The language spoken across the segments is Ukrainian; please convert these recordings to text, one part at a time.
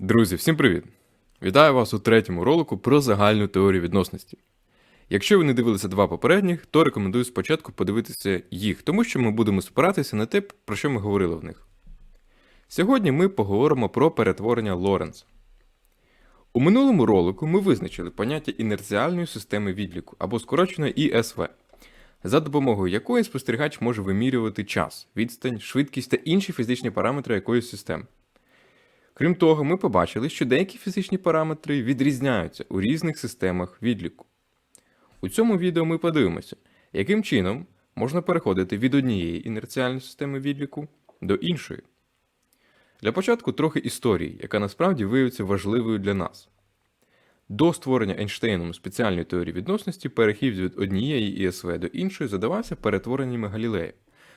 Друзі, всім привіт! Вітаю вас у третьому ролику про загальну теорію відносності. Якщо ви не дивилися два попередніх, то рекомендую спочатку подивитися їх, тому що ми будемо спиратися на те, про що ми говорили в них. Сьогодні ми поговоримо про перетворення Лоренца. У минулому ролику ми визначили поняття інерціальної системи відліку або скорочено ІСВ, за допомогою якої спостерігач може вимірювати час, відстань, швидкість та інші фізичні параметри якоїсь системи. Крім того, ми побачили, що деякі фізичні параметри відрізняються у різних системах відліку. У цьому відео ми подивимося, яким чином можна переходити від однієї інерціальної системи відліку до іншої. Для початку трохи історії, яка насправді виявиться важливою для нас. До створення Ейнштейном спеціальної теорії відносності перехід від однієї ІСВ до іншої задавався перетвореннями Галілея.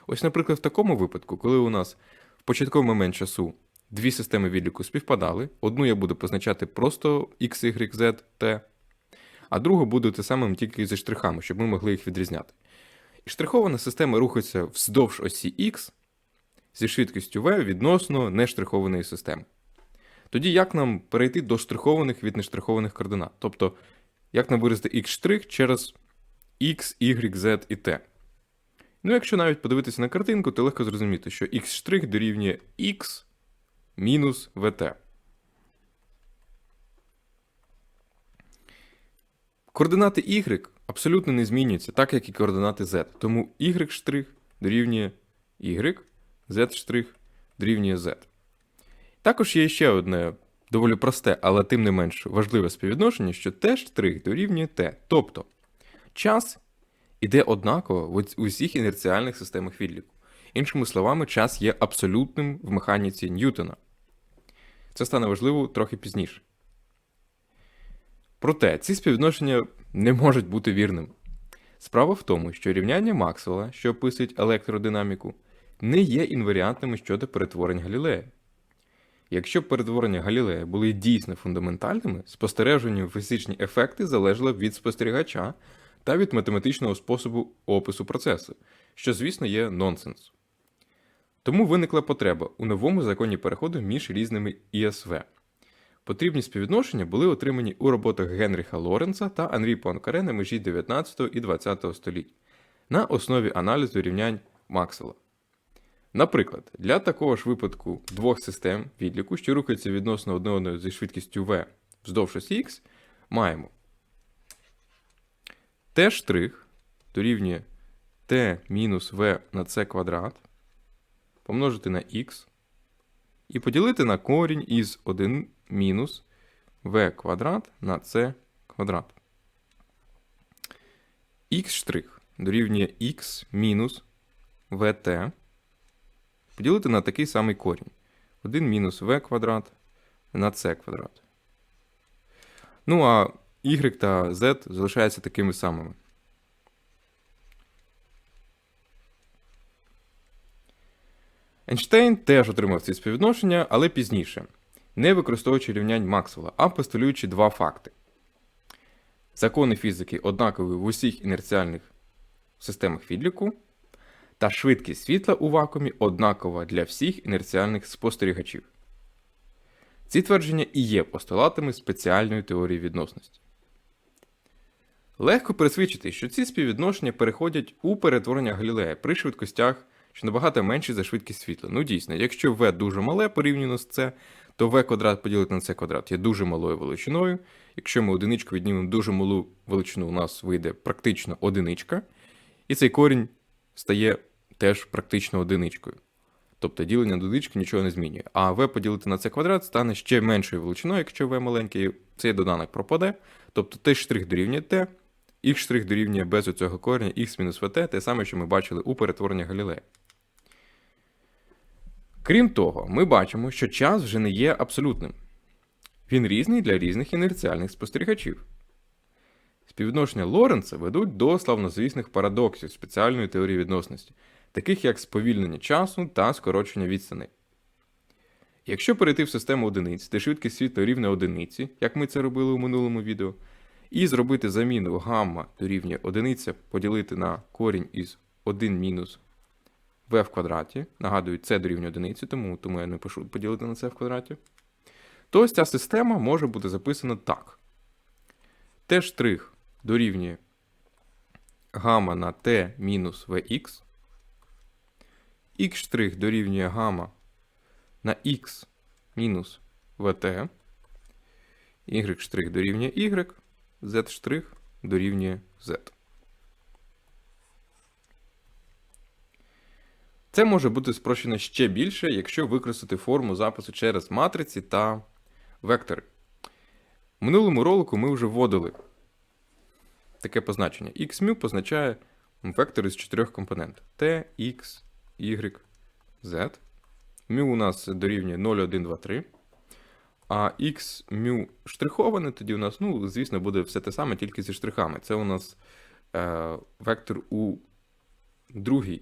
Ось, наприклад, в такому випадку, коли у нас в початковий момент часу дві системи відліку співпадали, одну я буду позначати просто X, Y, Z, T, а другу буду те самим тільки зі штрихами, щоб ми могли їх відрізняти. І штрихована система рухається вздовж осі X зі швидкістю V відносно нештрихованої системи. Тоді як нам перейти до штрихованих від нештрихованих координат? Тобто, як нам виразити x' через x, y, z і t? Ну, якщо навіть подивитися на картинку, то легко зрозуміти, що x' дорівнює x мінус vt. Координати y абсолютно не змінюються, так як і координати z. Тому y' дорівнює y, z' дорівнює z. Також є ще одне доволі просте, але тим не менш важливе співвідношення, що t' дорівнює t. Тобто час іде однаково в усіх інерціальних системах відліку. Іншими словами, час є абсолютним в механіці Ньютона. Це стане важливо трохи пізніше. Проте ці співвідношення не можуть бути вірними. Справа в тому, що рівняння Максвелла, що описують електродинаміку, не є інваріантними щодо перетворень Галілея. Якщо перетворення Галілея були дійсно фундаментальними, спостережені фізичні ефекти залежали від спостерігача та від математичного способу опису процесу, що, звісно, є нонсенс. Тому виникла потреба у новому законі переходу між різними ІСВ. Потрібні співвідношення були отримані у роботах Генріха Лоренца та Анрі Пуанкаре на межі 19 і 20 століть на основі аналізу рівнянь Максвелла. Наприклад, для такого ж випадку двох систем відліку, що рухаються відносно одне одного зі швидкістю v вздовж осі x, маємо t' дорівнює t мінус v на c квадрат помножити на x і поділити на корінь із 1 мінус v квадрат на c квадрат. x' дорівнює x мінус vt поділити на такий самий корінь. 1 мінус v квадрат на c квадрат. Ну, а y та z залишаються такими самими. Ейнштейн теж отримав ці співвідношення, але пізніше, не використовуючи рівнянь Максвелла, а постулюючи два факти. Закони фізики однакові в усіх інерціальних системах відліку, та швидкість світла у вакуумі однакова для всіх інерціальних спостерігачів. Ці твердження і є постулатами спеціальної теорії відносності. Легко пересвідчити, що ці співвідношення переходять у перетворення Галілея при швидкостях, що набагато менші за швидкість світла. Ну дійсно, якщо v дуже мале порівняно з c, то v квадрат поділити на c квадрат є дуже малою величиною. Якщо ми одиничку віднімемо дуже малу величину, у нас вийде практично одиничка, і цей корінь стає теж практично одиничкою. Тобто ділення до одинички нічого не змінює. А v поділити на c квадрат стане ще меншою величиною, якщо v маленький, цей доданок пропаде. Тобто t' дорівнює t, x' дорівнює без оцього кореня x-vt, те саме, що ми бачили у перетворенні Галілея. Крім того, ми бачимо, що час вже не є абсолютним. Він різний для різних інерціальних спостерігачів. Співвідношення Лоренца ведуть до славнозвісних парадоксів спеціальної теорії відносності, таких як сповільнення часу та скорочення відстаней. Якщо перейти в систему одиниць, де швидкість світла рівня одиниці, як ми це робили у минулому відео, і зробити заміну гамма дорівнює одиниця поділити на корінь із 1 мінус v в квадраті. Нагадую, це дорівнює одиниці, тому, тому я не пишу поділити на це в квадраті. то ось ця система може бути записана так. Т' штрих дорівнює гамма на t мінус vx, x штрих дорівнює гамма на x мінус vt, y штрих дорівнює y, z штрих дорівнює z. Це може бути спрощено ще більше, якщо використати форму запису через матриці та вектори. В минулому ролику ми вже вводили таке позначення. Xmu позначає вектори з чотирьох компонент T, X, Y, Z. Мю у нас дорівнює 0, 1, 2, 3. А X мю штриховане, тоді у нас, ну, звісно, буде все те саме, тільки зі штрихами. Це у нас е, вектор у другій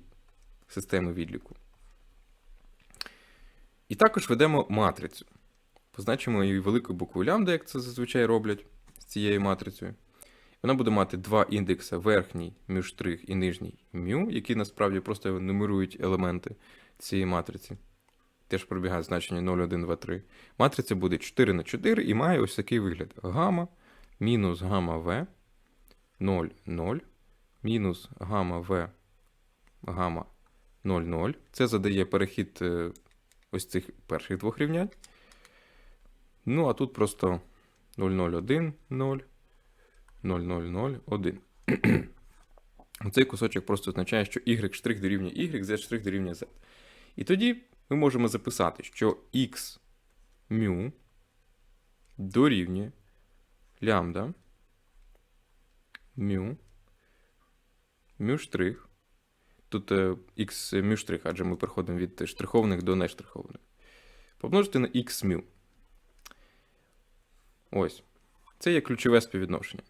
системі відліку. І також ведемо матрицю. Позначимо її великою буквою лямбда, як це зазвичай роблять з цією матрицею. Вона буде мати два індекси верхній мюштрих і нижній мю, які насправді просто нумерують елементи цієї матриці. Теж пробігає значення 0, 1, 2, 3. Матриця буде 4 на 4 і має ось такий вигляд: гамма мінус гамма В 0, 0, мінус гамма В гамма 00. Це задає перехід е, ось цих перших двох рівнянь. Ну, а тут просто 0, 0, 0, 0, 0, 1. Цей кусочок просто означає, що y' дорівнює y, z' дорівнює z. І тоді ми можемо записати, що x мю дорівнює лямбда мю мю штрих Тут е, x μ штрих, адже ми переходимо від штрихованих до нештрихованих. Помножити на x μ. Ось. Це є ключове співвідношення.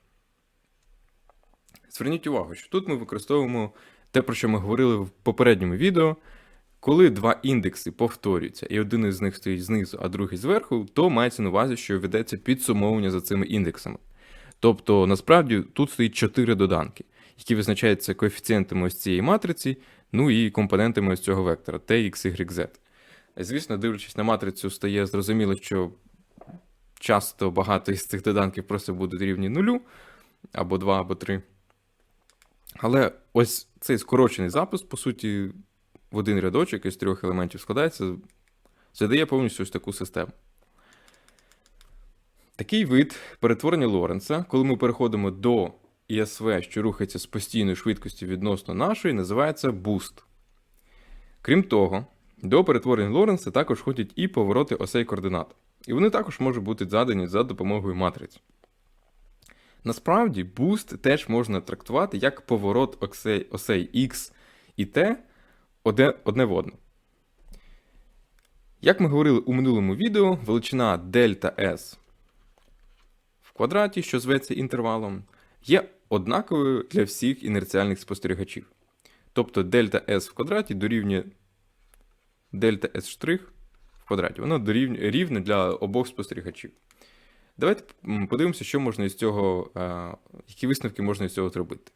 Зверніть увагу, що тут ми використовуємо те, про що ми говорили в попередньому відео. Коли два індекси повторюються, і один із них стоїть знизу, а другий зверху, то мається на увазі, що ведеться підсумовування за цими індексами. Тобто, насправді, тут стоїть чотири доданки, які визначаються коефіцієнтами ось цієї матриці, ну і компонентами ось цього вектора t, x, y, z. Звісно, дивлячись на матрицю, стає зрозуміло, що часто багато із цих доданків просто будуть рівні нулю, або 2, або 3. Але ось цей скорочений запис, по суті, в один рядочок із трьох елементів складається, задає повністю ось таку систему. Такий вид перетворення Лоренца, коли ми переходимо до ІСВ, що рухається з постійною швидкістю відносно нашої, називається буст. Крім того, до перетворення Лоренца також ходять і повороти осей координат. І вони також можуть бути задані за допомогою матриць. Насправді, буст теж можна трактувати як поворот осей, осей X і T одне, одне в одне. Як ми говорили у минулому відео, величина дельта S в квадраті, що зветься інтервалом, є однаковою для всіх інерціальних спостерігачів. Тобто дельта S в квадраті дорівнює дельта S' в квадраті. Воно дорівнює рівне для обох спостерігачів. Давайте подивимося, що можна із цього, які висновки можна із цього зробити.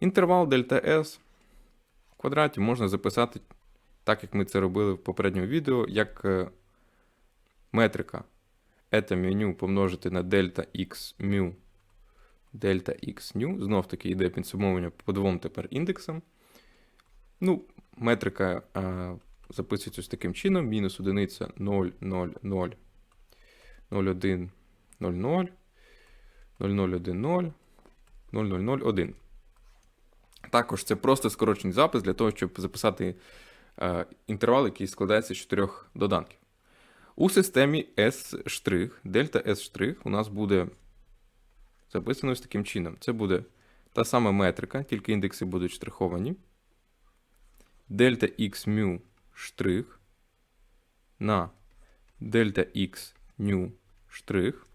Інтервал дельта S в квадраті можна записати, так як ми це робили в попередньому відео, як е, метрика eta меню помножити на дельта x μ дельта x ню. Знов таки йде підсумовування по двом тепер індексам. Ну, метрика а, записується ось таким чином: мінус одиниця 0, 0, 0, 0, 1, 0, 0, 0, 0, 1, 0, 0, 0, 0, 1. Також це просто скорочений запис для того, щоб записати е, інтервал, який складається з чотирьох доданків. У системі S', дельта S' у нас буде записано ось таким чином. Це буде та сама метрика, тільки індекси будуть штриховані. Дельта X μ штрих на дельта X ню штрих.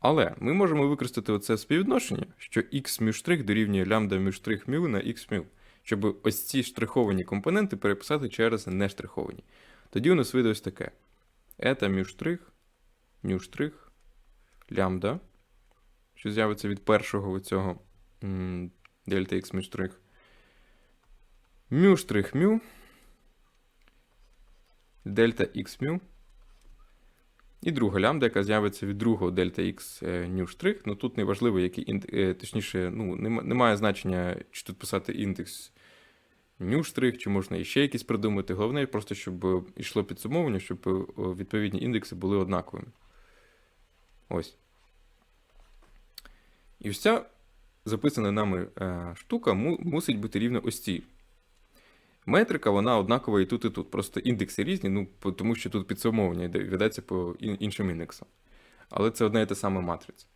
Але ми можемо використати оце співвідношення, що x мю штрих дорівнює лямбда мю штрих мю на x мю, щоб ось ці штриховані компоненти переписати через нештриховані. Тоді у нас вийде ось таке. Ета мю штрих, мю штрих, лямбда, що з'явиться від першого цього дельта x мю штрих. Мю штрих мю, дельта x мю І друга лямбда, яка з'явиться від другого дельта X е, штрих. Ну тут не важливо, який ін- е, точніше, ну, немає значення, чи тут писати індекс new штрих, чи можна іще якісь придумати. Головне, просто щоб е, йшло підсумовування, щоб е, відповідні індекси були однаковими. Ось. І ось ця записана нами е, штука му- мусить бути рівна ось цій. Метрика, вона однакова і тут, і тут. Просто індекси різні, ну, тому що тут підсумовування ведеться по іншим індексам. Але це одна і та сама матриця.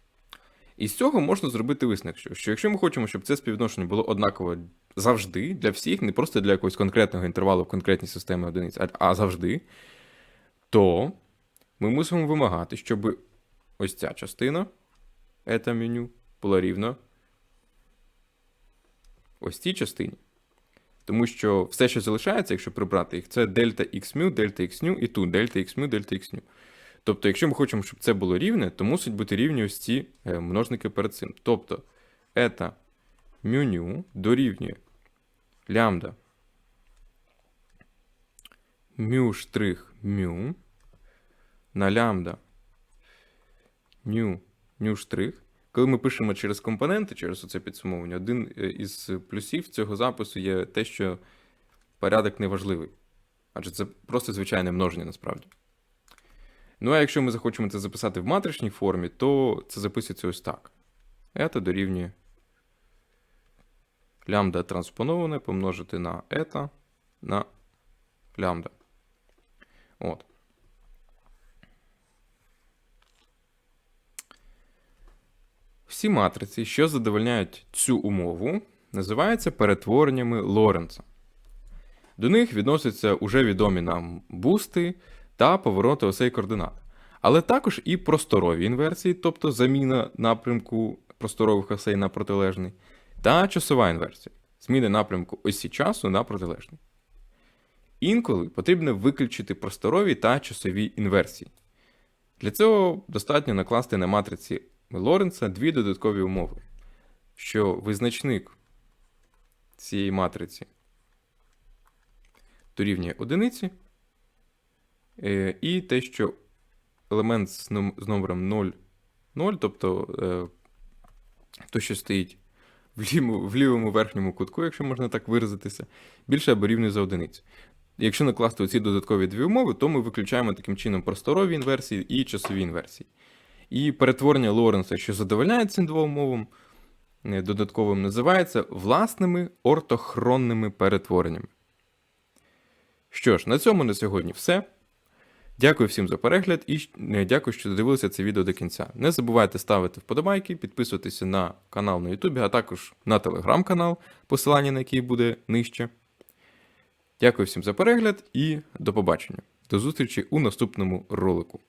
І з цього можна зробити висновок, що, що якщо ми хочемо, щоб це співвідношення було однакове завжди для всіх, не просто для якогось конкретного інтервалу в конкретній системі одиниць, а, а завжди, то ми мусимо вимагати, щоб ось ця частина, це меню, була рівна ось цій частині. Тому що все, що залишається, якщо прибрати їх, це дельта x μ, дельта x ню і тут дельта x μ, дельта x ню. Тобто, якщо ми хочемо, щоб це було рівне, то мусить бути рівні ось ці е, множники перед цим. Тобто, ета мю дорівнює лямбда мю штрих мю на лямбда ню ню штрих. Коли ми пишемо через компоненти, через оце підсумовування, один е, із плюсів цього запису є те, що порядок неважливий. Адже це просто звичайне множення насправді. Ну а якщо ми захочемо це записати в матричній формі, то це записується ось так. Ета дорівнює лямбда транспоноване помножити на ета на лямбда. От. Всі матриці, що задовольняють цю умову, називаються перетвореннями Лоренца. До них відносяться уже відомі нам бусти та повороти осей координат. Але також і просторові інверсії, тобто заміна напрямку просторових осей на протилежний, та часова інверсія зміни напрямку осі часу на протилежний. Інколи потрібно виключити просторові та часові інверсії. Для цього достатньо накласти на матриці Лоренца дві додаткові умови, що визначник цієї матриці дорівнює одиниці, е, і те, що елемент з номером 0, 0 тобто е, то, що стоїть в лівому, в лівому верхньому кутку, якщо можна так виразитися, більше або рівний за одиницю. Якщо накласти оці додаткові дві умови, то ми виключаємо таким чином просторові інверсії і часові інверсії. І перетворення Лоренса, що задовольняє цим двом умовам е, додатковим, називається власними ортохронними перетвореннями. Що ж, на цьому на сьогодні все. Дякую всім за перегляд і е, дякую, що додивилися це відео до кінця. Не забувайте ставити вподобайки, підписуватися на канал на YouTube, а також на телеграм-канал, посилання на який буде нижче. Дякую всім за перегляд і до побачення. До зустрічі у наступному ролику.